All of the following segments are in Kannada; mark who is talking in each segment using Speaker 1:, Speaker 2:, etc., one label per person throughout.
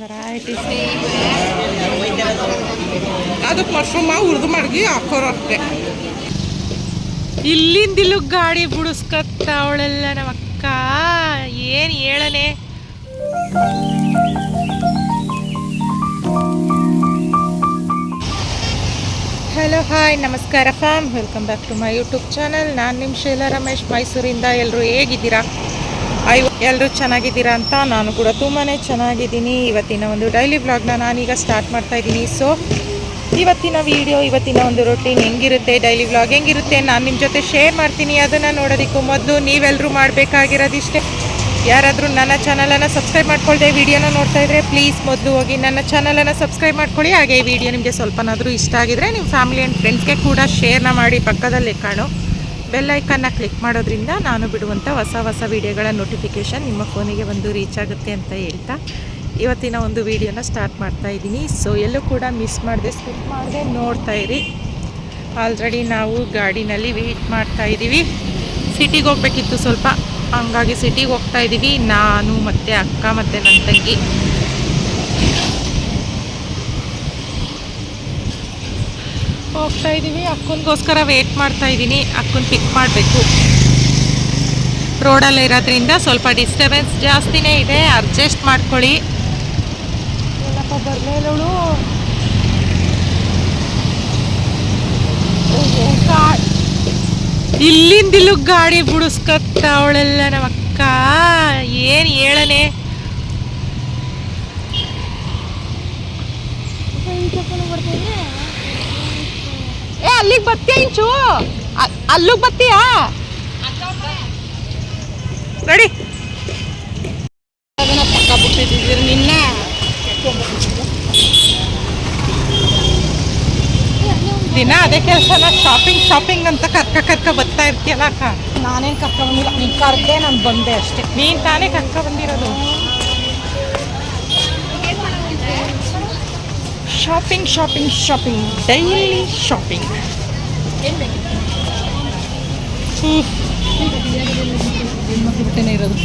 Speaker 1: ವೆರೈಟೀಸ್ ಅದಕ್ಕೆ ಮಶ್ರೂಮ ಹುರಿದು ಮಡಗಿ ಹಾಕೋರು ಅಷ್ಟೇ. ಇಲ್ಲಿಂದಿಲ್ಲು ಗಾಡಿ ಬಿಡಿಸ್ಕತ್ತವಳೆಲ್ಲ ನಮ್ಮ ಅಕ್ಕ. ಏನು ಹೇಳನೆ? ಹಲೋ ಹಾಯ್ ನಮಸ್ಕಾರ fam welcome back to my YouTube channel ನಾನು ನಿಮ್ಮ ಶೈಲಾ ರಮೇಶ್. ಮೈಸೂರಿಂದ ಎಲ್ಲರೂ ಹೇಗಿದ್ದೀರಾ? ಐ ಎಲ್ಲರೂ ಚೆನ್ನಾಗಿದ್ದೀರಾ ಅಂತ ನಾನು ಕೂಡ ತುಂಬಾ ಚೆನ್ನಾಗಿದ್ದೀನಿ. ಇವತ್ತಿನ ಒಂದು ಡೈಲಿ ವ್ಲಾಗ್ನ ನಾನೀಗ ಸ್ಟಾರ್ಟ್ ಮಾಡ್ತಾ ಇದ್ದೀನಿ. ಸೊ ಇವತ್ತಿನ ವಿಡಿಯೋ ಇವತ್ತಿನ ಒಂದು ರೊಟೀನ್ ಹೆಂಗಿರುತ್ತೆ ಡೈಲಿ ವ್ಲಾಗ್ ಹೆಂಗಿರುತ್ತೆ ನಾನು ನಿಮ್ಮ ಜೊತೆ ಶೇರ್ ಮಾಡ್ತೀನಿ. ಅದನ್ನು ನೋಡೋದಕ್ಕೂ ಮೊದಲು ನೀವೆಲ್ಲರೂ ಮಾಡಬೇಕಾಗಿರೋದಿಷ್ಟೇ. ಯಾರಾದರೂ ನನ್ನ ಚಾನಲನ್ನು ಸಬ್ಸ್ಕ್ರೈಬ್ ಮಾಡ್ಕೊಳ್ದೆ ವಿಡಿಯೋನ ನೋಡ್ತಾ ಇದ್ರೆ ಪ್ಲೀಸ್ ಮೊದಲು ಹೋಗಿ ನನ್ನ ಚಾನಲನ್ನು ಸಬ್ಸ್ಕ್ರೈಬ್ ಮಾಡ್ಕೊಳ್ಳಿ. ಹಾಗೆ ಈ ವಿಡಿಯೋ ನಿಮಗೆ ಸ್ವಲ್ಪನಾದರೂ ಇಷ್ಟ ಆಗಿದ್ರೆ ನಿಮ್ಮ ಫ್ಯಾಮಿಲಿ ಆ್ಯಂಡ್ ಫ್ರೆಂಡ್ಸ್ಗೆ ಕೂಡ ಶೇರ್ನ ಮಾಡಿ ಪಕ್ಕದಲ್ಲಿ ಕಾಣೋ. ಬೆಲ್ ಐಕನ್ನ ಕ್ಲಿಕ್ ಮಾಡೋದ್ರಿಂದ ನಾನು ಬಿಡುವಂಥ ಹೊಸ ಹೊಸ ವೀಡಿಯೋಗಳ ನೋಟಿಫಿಕೇಷನ್ ನಿಮ್ಮ ಫೋನಿಗೆ ಬಂದು ರೀಚ್ ಆಗುತ್ತೆ ಅಂತ ಹೇಳ್ತಾ ಇವತ್ತಿನ ಒಂದು ವೀಡಿಯೋನ ಸ್ಟಾರ್ಟ್ ಮಾಡ್ತಾ ಇದ್ದೀನಿ. ಸೊ ಎಲ್ಲೂ ಕೂಡ ಮಿಸ್ ಮಾಡಿದೆ ಸ್ಕಿಪ್ ಮಾಡಿದೆ ನೋಡ್ತಾ ಇರಿ. ಆಲ್ರೆಡಿ ನಾವು ಗಾಡಿನಲ್ಲಿ ವೆಯ್ಟ್ ಮಾಡ್ತಾ ಇದ್ದೀವಿ. ಸಿಟಿಗೆ ಹೋಗ್ಬೇಕಿತ್ತು ಸ್ವಲ್ಪ. ಹಂಗಾಗಿ ಸಿಟಿಗೆ ಹೋಗ್ತಾ ಇದ್ದೀವಿ. ನಾನು ಮತ್ತು ಅಕ್ಕ ಮತ್ತು ನನ್ನ ತಂಗಿ. ಹೋಗ್ತಾ ಇದ್ದೀವಿ ಅಕ್ಕನಿಗೋಸ್ಕರ ವೇಟ್ ಮಾಡ್ತಾ ಇದ್ದೀನಿ ಅಕ್ಕನ ಪಿಕ್ ಮಾಡಬೇಕು. ರೋಡಲ್ಲಿ ಇರೋದ್ರಿಂದ ಸ್ವಲ್ಪ ಡಿಸ್ಟರ್ಬೆನ್ಸ್ ಜಾಸ್ತಿನೇ ಇದೆ. ಅಡ್ಜಸ್ಟ್ ಮಾಡ್ಕೊಳ್ಳಿ. ಏನಪ್ಪ ಬರಲೇಳು ಇಲ್ಲಿಂದಿಲ್ಲೂ ಗಾಡಿ ಬಿಡಿಸ್ಕೊತಾವಳೆಲ್ಲ ನಮ್ಮ ಅಕ್ಕ ಏನು ಹೇಳನೆ ಏ ಅಲ್ಲಿಗೆ ಬತ್ತೀಯ ಇಂಚು? ಅಲ್ಲಿಗೆ ಬತ್ತೀಯಾ
Speaker 2: ರೆಡಿ ಪಕ್ಕ ಬಿಟ್ಟಿದ್ದೀರಿ ನಿನ್ನ.
Speaker 1: ದಿನ ಅದೇ ಕೆಲಸನ ಶಾಪಿಂಗ್ ಶಾಪಿಂಗ್ ಅಂತ ಕರ್ಕ ಕರ್ಕ ಬರ್ತಾ ಇರ್ತೀಯಲ್ಲ ಅಕ್ಕ.
Speaker 2: ನಾನೇನು ಕರ್ಕೊಂಬಂದಿಲ್ಲ ನೀನು ಕರ್ದೆ ನಾನು ಬಂದೆ ಅಷ್ಟೇ.
Speaker 1: ನೀನ್ ತಾನೇ ಕರ್ಕ ಬಂದಿರೋದು. Shopping shopping shopping daily shopping
Speaker 2: ಹೆಣ್ಮಕ್ಳು ಬಿಟ್ಟೇನೆ ಇರೋದು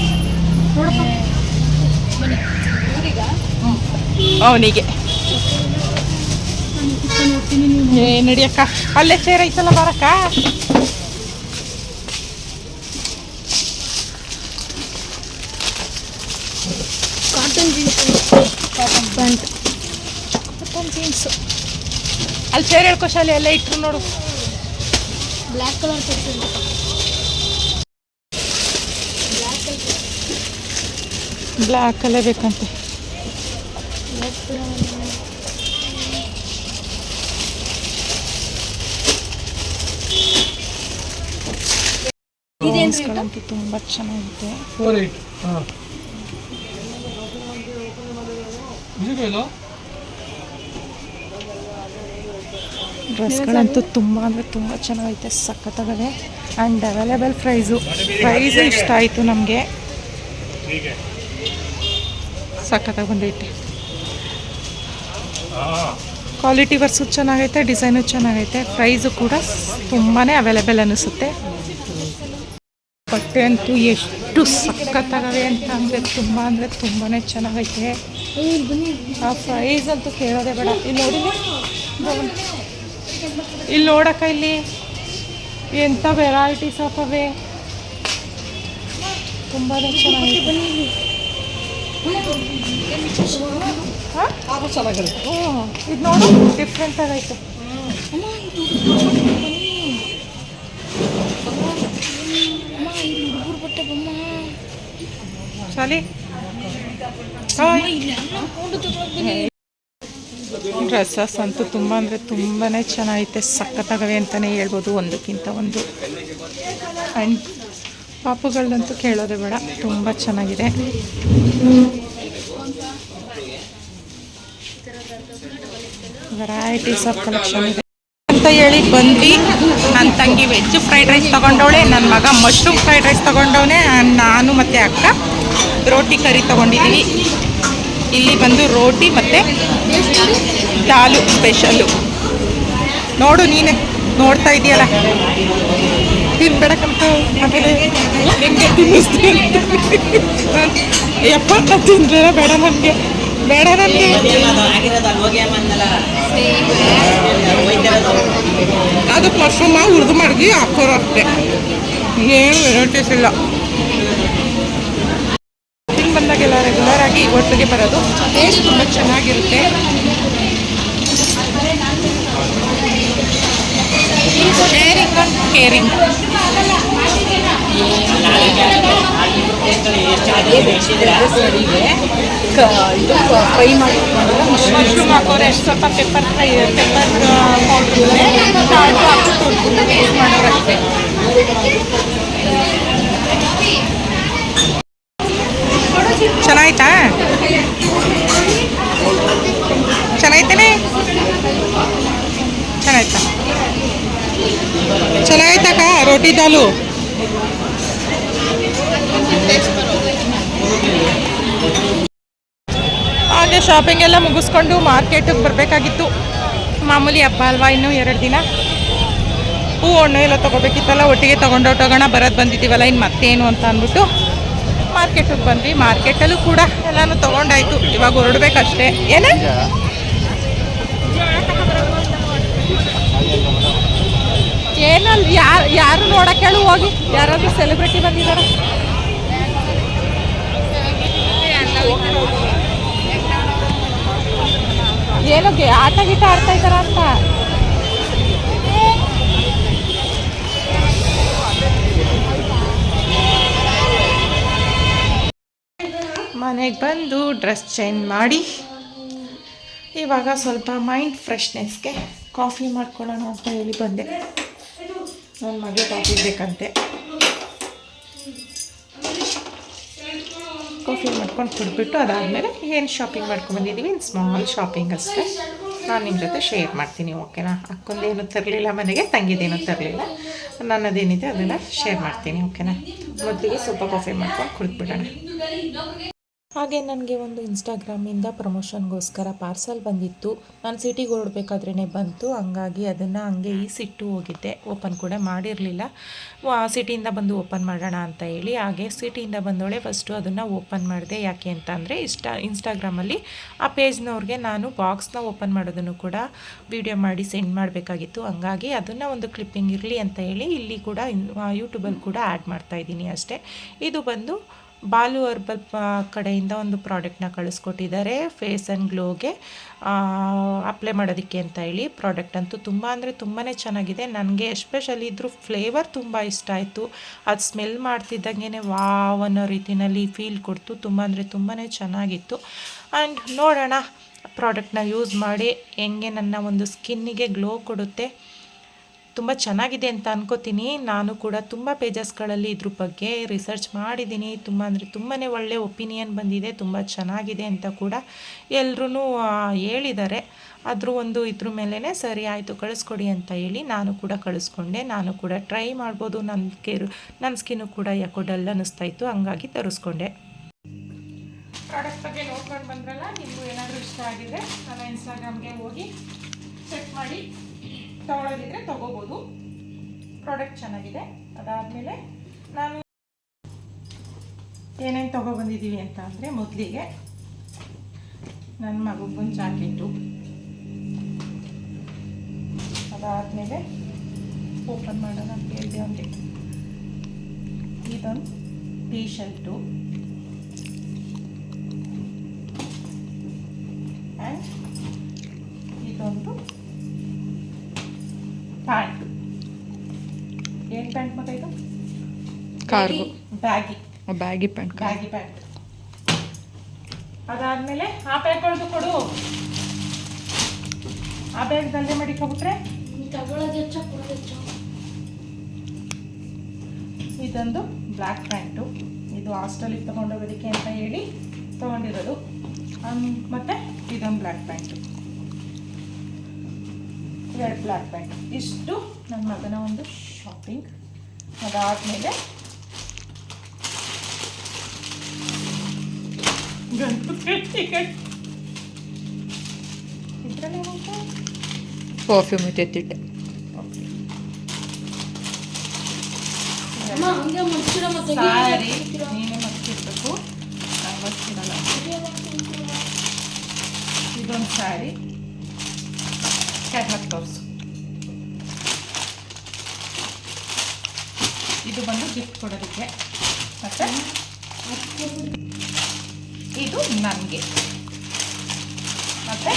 Speaker 1: ಅವನಿಗೆ ಏ ನಡಿಯಕ್ಕ. ಅಲ್ಲೇ ಚೇರ್ ಐತಲ್ಲ ಬರಕ್ಕ?
Speaker 2: Cotton jeans cotton pant
Speaker 1: cotton jeans ಅಲ್ಲಿ ಚೇರ್ ಹೇಳ್ಕೊ ಶಾಲೆ ಎಲ್ಲ ಇಟ್ರು ನೋಡು.
Speaker 2: ಬ್ಲ್ಯಾಕ್ ಕಲರ್ ತರ್ತೀನಿ
Speaker 1: ಬ್ಲ್ಯಾಕ್ ಅಲ್ಲೇ ಬೇಕಂತೆ ಡ್ರೆಸ್ಗಳಂತೂ ತುಂಬ ಚೆನ್ನಾಗಿದೆ
Speaker 3: ಫೋರ್ ಏಯ್ಟ್ ಹಾಂ
Speaker 1: ಡ್ರೆಸ್ಗಳಂತೂ ತುಂಬ ಅಂದರೆ ತುಂಬ ಚೆನ್ನಾಗೈತೆ, ಸಖತ್ತಾಗಿದೆ ಆ್ಯಂಡ್ ಅವೈಲೇಬಲ್ ಪ್ರೈಸು ಪ್ರೈಸು ಇಷ್ಟ ಆಯಿತು ನಮಗೆ. ಸಖತ್ತಾಗಿ ಬಂದೈತೆ. ಕ್ವಾಲಿಟಿ ವರ್ಸು ಚೆನ್ನಾಗೈತೆ ಡಿಸೈನು ಚೆನ್ನಾಗೈತೆ ಪ್ರೈಸು ಕೂಡ ತುಂಬಾ ಅವೈಲೇಬಲ್ ಅನಿಸುತ್ತೆ. ಬಟ್ಟೆ ಅಂತೂ ಎಷ್ಟು ಸಖತ್ತಾಗವೆ ಅಂತ ಅಂದರೆ ತುಂಬ ಅಂದರೆ ತುಂಬಾ ಚೆನ್ನಾಗೈತೆ. ಆ ಪ್ರೈಸ್ ಅಂತೂ ಕೇಳೋದೇ ಬೇಡ. ಇಲ್ಲಿ ನೋಡಿ ಇಲ್ಲಿ ನೋಡಕ್ಕ ಇಲ್ಲಿ ಎಂಥ ವೆರೈಟೀಸ್ ಆಫ್ ಅವೇ. ತುಂಬಾ ಹ್ಞೂ ಇದು ನೋಡು ಡಿಫ್ರೆಂಟ್ ಆಗೈತೆ ಶಾಲಿ. ಡ್ರೆಸ್ಸಸ್ ಅಂತೂ ತುಂಬ ಅಂದರೆ ತುಂಬಾ ಚೆನ್ನಾಗೈತೆ, ಸಖತ್ತಾಗವೆ ಅಂತಲೇ ಹೇಳ್ಬೋದು ಒಂದಕ್ಕಿಂತ ಒಂದು. ಆ್ಯಂಡ್ ಪಾಪುಗಳನ್ನಂತೂ ಕೇಳೋದೇ ಬೇಡ, ತುಂಬ ಚೆನ್ನಾಗಿದೆ. ವೆರೈಟೀಸ್ ಆಫ್ ಕಲೆಕ್ಷನ್ ಇದೆ. ಅಂತ ಹೇಳಿ ಬಂದ್ವಿ. ನನ್ನ ತಂಗಿ ವೆಜ್ ಫ್ರೈಡ್ ರೈಸ್ ತೊಗೊಂಡವಳೆ, ನನ್ನ ಮಗ ಮಶ್ರೂಮ್ ಫ್ರೈಡ್ ರೈಸ್ ತೊಗೊಂಡವನೇ, ನಾನು ಮತ್ತು ಅಕ್ಕ ರೋಟಿ ಕರಿ ತೊಗೊಂಡಿದ್ದೀವಿ ಇಲ್ಲಿ ಬಂದು ರೋಟಿ ಮತ್ತು ದಾಲು ಸ್ಪೆಷಲ್ಲು ನೋಡು ನೀನೆ, ನೋಡ್ತಾ ಇದೆಯಲ್ಲ. ತಿನ್ಬೇಡಕ್ಕಂತ ಆಮೇಲೆ ಹೆಂಗೆ ತಿನ್ನಿಸ್ತೀನಿ ಯಪ್ಪ ತಿಂದ್ರೆ ಬೇಡ ನನಗೆ ಬೇಡ ನನಗೆ. ಅದು ಮಶ್ರೂಮ ಹುರಿದು ಮಡಗಿ ಹಾಕೋರು ಅಷ್ಟೇ. ಏನು ವೆರೈಟೀಸ್ ಇಲ್ಲ. ಬಂದಾಗೆಲ್ಲ ರೆಗ್ಯುಲರ್ ಆಗಿ ಒಟ್ಟಿಗೆ ಬರೋದು. ಟೇಸ್ಟ್ ತುಂಬ ಚೆನ್ನಾಗಿರುತ್ತೆ. ಶೇರಿಂಗ್ ಅಂಡ್ ಕೇರಿಂಗ್
Speaker 2: ಇದು ಫ್ರೈ ಮಾಡಿ
Speaker 1: ಮಶ್ರೂಮ್ ಹಾಕೋರೆ, ಎಷ್ಟು ಸ್ವಲ್ಪ ಪೆಪ್ಪರ್ ಫ್ರೈ ಪೆಪ್ಪರ್ ಟೇಸ್ಟ್ ಮಾಡೋರು ಅಷ್ಟೇ ಚೆನ್ನಾಯ್ತಾ? ಚೆನ್ನಾಯ್ತಾನೆ? ಚೆನ್ನಾಯ್ತಾ? ಚೆನ್ನಾಯ್ತಕ್ಕ ರೋಟಿ ದಾಲು? ಹಾಗೆ ಶಾಪಿಂಗ್ ಎಲ್ಲ ಮುಗಿಸ್ಕೊಂಡು ಮಾರ್ಕೆಟಿಗೆ ಬರಬೇಕಾಗಿತ್ತು. ಮಾಮೂಲಿ ಹಬ್ಬ ಅಲ್ವಾ ಇನ್ನೂ ಎರಡು ದಿನ? ಹೂ, ಹಣ್ಣು ಎಲ್ಲ ತೊಗೋಬೇಕಿತ್ತಲ್ಲ, ಒಟ್ಟಿಗೆ ತೊಗೊಂಡೋಟೋಗೋಣ ಬರೋದು ಬಂದಿದ್ದೀವಲ್ಲ ಇನ್ನು ಮತ್ತೇನು ಅಂತ ಅಂದ್ಬಿಟ್ಟು. ಮಾರ್ಕೆಟಿಗೆ ಬಂದ್ವಿ. ಮಾರ್ಕೆಟಲ್ಲೂ ಕೂಡ ಎಲ್ಲಾನು ತೊಗೊಂಡಾಯ್ತು. ಇವಾಗ ಹೊರಡ್ಬೇಕಷ್ಟೇ. ಏನೇ? ಏನಲ್ ಯಾರು ಯಾರು ಹೇಳು ಹೋಗಿ. ಯಾರಾದ್ರೂ ಸೆಲೆಬ್ರಿಟಿ ಬಂದಿದ್ದಾರೆ ಏನು ಆಟ ಗೀಟ ಆಡ್ತಾ ಇದ್ದಾರ ಅಂತ ಮನೆಗೆ ಬಂದು ಡ್ರೆಸ್ ಚೇಂಜ್ ಮಾಡಿ. ಇವಾಗ ಸ್ವಲ್ಪ ಮೈಂಡ್ ಫ್ರೆಶ್ನೆಸ್ಗೆ ಕಾಫಿ ಮಾಡ್ಕೊಳ್ಳೋಣ ಅಂತ ಹೇಳಿ ಬಂದೆ. ನನ್ನ ಮಗ ಕಾಫಿ ಬೇಕಂತೆ. ಕಾಫಿ ಮಾಡ್ಕೊಂಡು ಕುಡಿದ್ಬಿಟ್ಟು ಅದಾದಮೇಲೆ ಏನು ಶಾಪಿಂಗ್ ಮಾಡ್ಕೊಂಡು ಬಂದಿದ್ದೀವಿ ಇನ್ನು ಸ್ಮಾಲ್ ಶಾಪಿಂಗ್ ಅಷ್ಟೇ. ನಾನು ನಿಮ್ಮ ಜೊತೆ ಶೇರ್ ಮಾಡ್ತೀನಿ ಓಕೆನಾ ಅಕ್ಕೊಂದೇನು ತರಲಿಲ್ಲ ಮನೆಗೆ, ತಂಗಿದೇನು ತರಲಿಲ್ಲ. ನನ್ನದೇನಿದೆ ಅದನ್ನು ಶೇರ್ ಮಾಡ್ತೀನಿ ಓಕೆನಾ ಮೊದಲಿಗೆ ಸ್ವಲ್ಪ ಕಾಫಿ ಮಾಡ್ಕೊಂಡು ಕುಡಿದ್ಬಿಡೋಣ. ಹಾಗೆ ನನಗೆ ಒಂದು ಇನ್ಸ್ಟಾಗ್ರಾಮಿಂದ ಪ್ರಮೋಷನ್ಗೋಸ್ಕರ ಪಾರ್ಸಲ್ ಬಂದಿತ್ತು. ನಾನು ಸಿಟಿಗೆ ಹೊರಡ್ಬೇಕಾದ್ರೇ ಬಂತು. ಹಂಗಾಗಿ ಅದನ್ನು ಹಂಗೆ ಈಸಿಟ್ಟು ಹೋಗಿದ್ದೆ. ಓಪನ್ ಕೂಡ ಮಾಡಿರಲಿಲ್ಲ. ಸಿಟಿಯಿಂದ ಬಂದು ಓಪನ್ ಮಾಡೋಣ ಅಂತ ಹೇಳಿ. ಹಾಗೆ ಸಿಟಿಯಿಂದ ಬಂದವಳೆ ಫಸ್ಟು ಅದನ್ನು ಓಪನ್ ಮಾಡಿದೆ. ಯಾಕೆ ಅಂತ ಅಂದರೆ ಇಷ್ಟ ಇನ್ಸ್ಟಾಗ್ರಾಮಲ್ಲಿ ಆ ಪೇಜ್ನವ್ರಿಗೆ ನಾನು ಬಾಕ್ಸ್ನ ಓಪನ್ ಮಾಡೋದನ್ನು ಕೂಡ ವಿಡಿಯೋ ಮಾಡಿ ಸೆಂಡ್ ಮಾಡಬೇಕಾಗಿತ್ತು. ಹಂಗಾಗಿ ಅದನ್ನು ಒಂದು ಕ್ಲಿಪ್ಪಿಂಗ್ ಇರಲಿ ಅಂತ ಹೇಳಿ ಇಲ್ಲಿ ಕೂಡ ಯೂಟ್ಯೂಬಲ್ಲಿ ಕೂಡ ಆ್ಯಡ್ ಮಾಡ್ತಾ ಇದ್ದೀನಿ ಅಷ್ಟೇ. ಇದು ಬಂದು ಬಾಲು ಹರ್ಬಲ್ ಕಡೆಯಿಂದ ಒಂದು ಪ್ರಾಡಕ್ಟ್ನ ಕಳಿಸ್ಕೊಟ್ಟಿದ್ದಾರೆ. ಫೇಸ್ ಆ್ಯಂಡ್ ಗ್ಲೋಗೆ ಅಪ್ಲೈ ಮಾಡೋದಕ್ಕೆ ಅಂತ ಹೇಳಿ ಪ್ರಾಡಕ್ಟ್ ಅಂತೂ ತುಂಬ ಅಂದರೆ ತುಂಬಾ ಚೆನ್ನಾಗಿದೆ. ನನಗೆ ಎಸ್ಪೆಷಲಿ ಇದ್ರ ಫ್ಲೇವರ್ ತುಂಬ ಇಷ್ಟ ಆಯಿತು. ಅದು ಸ್ಮೆಲ್ ಮಾಡ್ತಿದ್ದಂಗೆ ವಾವ್ ಅನ್ನೋ ರೀತಿಯಲ್ಲಿ ಫೀಲ್ ಕೊಡ್ತು. ತುಂಬ ಅಂದರೆ ತುಂಬಾ ಚೆನ್ನಾಗಿತ್ತು. ಆ್ಯಂಡ್ ನೋಡೋಣ ಪ್ರಾಡಕ್ಟ್ನ ಯೂಸ್ ಮಾಡಿ ಹೆಂಗೆ ನನ್ನ ಒಂದು ಸ್ಕಿನ್ನಿಗೆ ಗ್ಲೋ ಕೊಡುತ್ತೆ. ತುಂಬ ಚೆನ್ನಾಗಿದೆ ಅಂತ ಅನ್ಕೋತೀನಿ. ನಾನು ಕೂಡ ತುಂಬ ಪೇಜಸ್ಗಳಲ್ಲಿ ಇದ್ರ ಬಗ್ಗೆ ರಿಸರ್ಚ್ ಮಾಡಿದ್ದೀನಿ. ತುಂಬ ಅಂದರೆ ತುಂಬಾ ಒಳ್ಳೆ ಒಪಿನಿಯನ್ ಬಂದಿದೆ. ತುಂಬ ಚೆನ್ನಾಗಿದೆ ಅಂತ ಕೂಡ ಎಲ್ಲರೂ ಹೇಳಿದ್ದಾರೆ. ಅದ್ರ ಒಂದು ಇದ್ರ ಮೇಲೇ ಸರಿ ಆಯಿತು, ಕಳಿಸ್ಕೊಡಿ ಅಂತ ಹೇಳಿ ನಾನು ಕೂಡ ಕಳಿಸ್ಕೊಂಡೆ. ನಾನು ಕೂಡ ಟ್ರೈ ಮಾಡ್ಬೋದು. ನನ್ನ ಕೇರು ನನ್ನ ಸ್ಕಿನ್ನು ಕೂಡ ಯಾಕೋ ಡಲ್ ಅನ್ನಿಸ್ತಾ ಇತ್ತು. ಹಂಗಾಗಿ ತರಿಸ್ಕೊಂಡೆ. ಪ್ರಾಡಕ್ಟ್ ಬಗ್ಗೆ ನೋಡ್ಕೊಂಡು ಬಂದ್ರಲ್ಲ, ನಿಮಗೂ ಏನಾದರೂ ಇಷ್ಟ ಆಗಿದೆ, ನನ್ನ ಇನ್ಸ್ಟಾಗ್ರಾಮ್ಗೆ ಹೋಗಿ ಚೆಕ್ ಮಾಡಿ. ತಗೊಳ್ಳೋದಿದ್ರೆ ತಗೋಬೋದು. ಪ್ರಾಡಕ್ಟ್ ಚೆನ್ನಾಗಿದೆ. ಅದಾದಮೇಲೆ ನಾನು ಏನೇನು ತೊಗೊಬಂದಿದ್ದೀವಿ ಅಂತ ಅಂದರೆ ಮೊದಲಿಗೆ ನನ್ನ ಮಗುಗೊಂದು ಜಾಕೆಟು. ಅದಾದಮೇಲೆ ಓಪನ್ ಮಾಡೋಣ ಹೇಳಿದೆ ಅವನಿಗೆ. ಇದೊಂದು ಟೀ ಶರ್ಟು ಆ್ಯಂಡ್ ಇದೊಂದು ಪ್ಯಾಂಟ್ ಮಗ ಇದು?
Speaker 2: Cargo.
Speaker 1: Baggy
Speaker 2: baggy. Pant
Speaker 1: baggy pant. ಅದಾದ್ಮೇಲೆ ಆ ಬ್ಯಾಗ್ ಕೊಡೋದು ಕೊಡು. ಆ ಬ್ಯಾಗ್ ದಂಧೆ ಮಾಡಿಕೊಬಿಟ್ರೆ ಇದೊಂದು ಬ್ಲ್ಯಾಕ್ ಪ್ಯಾಂಟು. ಇದು ಹಾಸ್ಟೆಲಿಗೆ ತೊಗೊಂಡೋಗೋದಕ್ಕೆ ಅಂತ ಹೇಳಿ ತಗೊಂಡಿರೋದು. ಮತ್ತೆ ಇದೊಂದು ಬ್ಲ್ಯಾಕ್ ಪ್ಯಾಂಟು. ಎರಡು ಬ್ಲ್ಯಾಕ್ ಪ್ಯಾಂಟ್. ಇಷ್ಟು ನನ್ನ ಮಗನ ಒಂದು ಶಾಪಿಂಗ್. ಅದಾದಮೇಲೆ ಗಂಟು ಟಿಕೆಟ್ ಇದರಲ್ಲಿ
Speaker 2: ಪರ್ಫ್ಯೂಮ್ ಎತ್ತಿಟ್ಟೆ
Speaker 1: ಸಾರಿ ನೀನೇ ಮರ್ತಿರ್ಬೇಕು ನಂಗೆ ಗೊತ್ತಿರಲ್ಲ ಇದೊಂದು ಸ್ಯಾರಿ ಕ್ಯಾಟ್ಲಾಗ್ ತೋರಿಸು ಇದು ಬಂದು ಗಿಫ್ಟ್ ಕೊಡೋದಕ್ಕೆ. ಮತ್ತು ಇದು ನನಗೆ ಮತ್ತು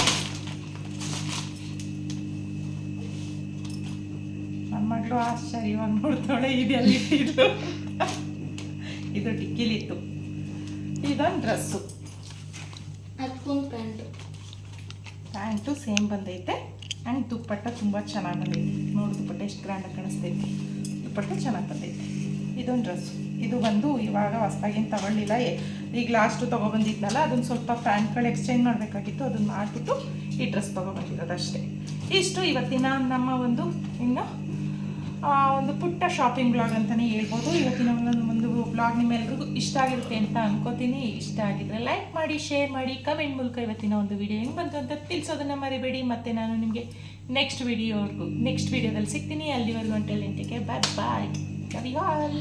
Speaker 1: ನನ್ನ ಮಗಳು ಆಶ್ಚರ್ಯವಾಗಿ ನೋಡ್ತಾಳೆ ಇದು ಇದು ಇದು ಟಿಕ್ಕಿಲಿತ್ತು ಇದೊಂದು ಡ್ರೆಸ್ಸು
Speaker 3: ಅದಕ್ಕೊಂದು ಪ್ಯಾಂಟು.
Speaker 1: ಪ್ಯಾಂಟು ಸೇಮ್ ಬಂದೈತೆ. ಆ್ಯಂಡ್ ದುಪ್ಪಟ್ಟ ತುಂಬ ಚೆನ್ನಾಗಿ ಬಂದೈತೆ. ನೋಡಿ ದುಪ್ಪಟ್ಟ ಎಷ್ಟು ಗ್ರ್ಯಾಂಡಾಗಿ ಕಾಣಿಸ್ತೈತೆ. ದುಪ್ಪಟ್ಟ ಚೆನ್ನಾಗಿ ಬಂದೈತೆ. ಇದೊಂದು ಡ್ರೆಸ್ ಇದು ಬಂದು ಇವಾಗ ಹೊಸ್ದಾಗೇನು ತಗೊಳ್ಳಿಲ್ಲ. ಈಗ ಲಾಸ್ಟು ತೊಗೊಬಂದಿದ್ನಲ್ಲ ಅದನ್ನು ಸ್ವಲ್ಪ ಪ್ಯಾಂಟ್ಗಳು ಎಕ್ಸ್ಚೇಂಜ್ ಮಾಡಬೇಕಾಗಿತ್ತು ಅದನ್ನು ಮಾಡಿಬಿಟ್ಟು ಈ ಡ್ರೆಸ್ ತೊಗೊಬಂದಿರೋದು ಅಷ್ಟೇ. ಇಷ್ಟು ಇವತ್ತಿನ ನಮ್ಮ ಒಂದು, ಇನ್ನು ಒಂದು ಪುಟ್ಟ ಶಾಪಿಂಗ್ ಬ್ಲಾಗ್ ಅಂತಲೇ ಹೇಳ್ಬೋದು. ಇವತ್ತಿನ ಒಂದೊಂದು ಒಂದು ಬ್ಲಾಗ್ ನಿಮ್ಮೆಲ್ರಿಗೂ ಇಷ್ಟ ಆಗಿರುತ್ತೆ ಅಂತ ಅನ್ಕೋತೀನಿ. ಇಷ್ಟ ಆಗಿದ್ರೆ ಲೈಕ್ ಮಾಡಿ ಶೇರ್ ಮಾಡಿ ಕಮೆಂಟ್ ಮೂಲಕ ಇವತ್ತಿನ ಒಂದು ವಿಡಿಯೋ ಹೆಂಗೆ ಬಂತು ಅಂತ ತಿಳಿಸೋದನ್ನು ಮರಿಬೇಡಿ. ಮತ್ತು ನಾನು ನಿಮಗೆ ನೆಕ್ಸ್ಟ್ ವಿಡಿಯೋವರೆಗೂ ನೆಕ್ಸ್ಟ್ ವಿಡಿಯೋದಲ್ಲಿ ಸಿಗ್ತೀನಿ. ಅಲ್ಲಿವರೆಗೂ ಅಂಟೆಲ್ ಇಂಟಿಗೆ ಬಾಯ್ ಬಾಯ್ ಆಲ್